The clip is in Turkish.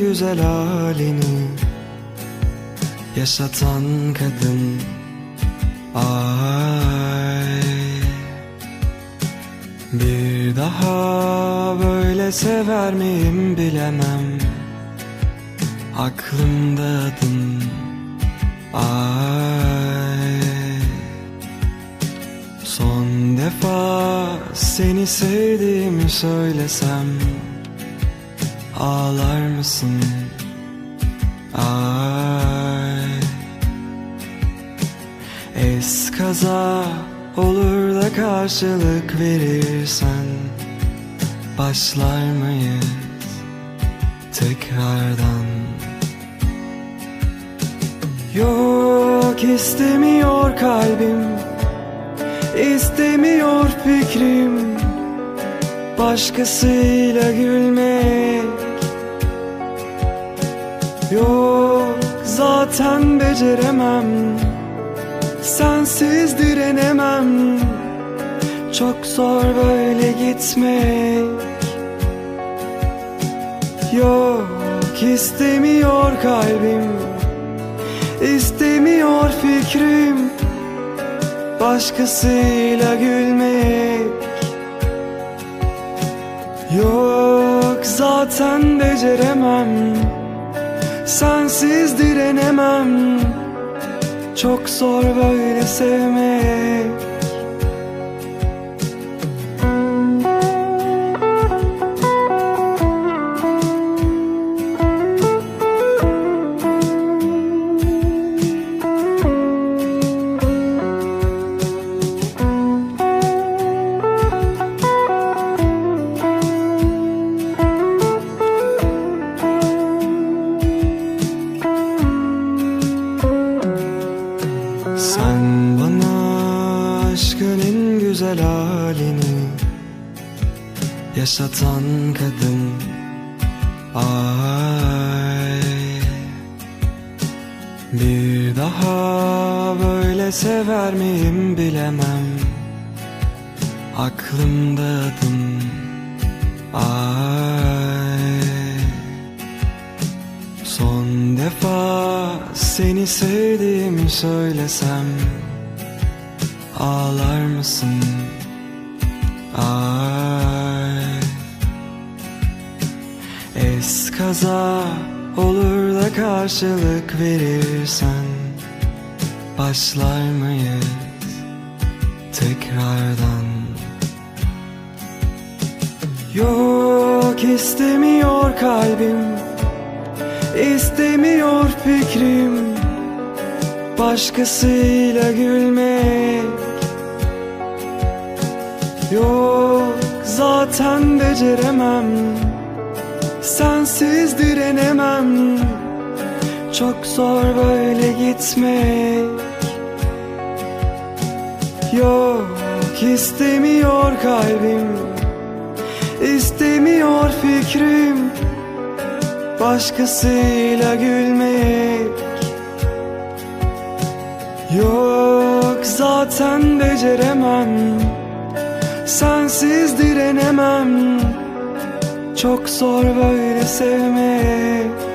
güzel halini Yaşatan kadın. Ay Bir daha böyle sever miyim bilemem. Aklımda adın Ay. Son defa seni sevdiğimi söylesem Ağlar mısın? Ay Eskaza olur da karşılık verirsen Başlar mıyız tekrardan? Yok istemiyor kalbim İstemiyor fikrim Başkasıyla gülmek zaten beceremem. Sensiz direnemem. Çok zor böyle gitmek. Yok istemiyor kalbim. İstemiyor fikrim. Başkasıyla gülmek. Yok zaten beceremem Sensiz direnemem. Çok zor böyle sevmek güzel halini Yaşatan kadın. Ay Bir daha böyle sever miyim bilemem. Aklımda adın Ay. Son defa seni sevdiğimi söylesem Ağlar mısın? Ay Eskaza olur da karşılık verirsen Başlar mıyız tekrardan? Yok istemiyor kalbim İstemiyor fikrim Başkasıyla gülmek Yok zaten beceremem. Sensiz direnemem. Çok zor böyle gitmek. Yok istemiyor kalbim. İstemiyor fikrim. Başkasıyla gülmek. Yok zaten beceremem Sensiz direnemem. Çok zor böyle sevmek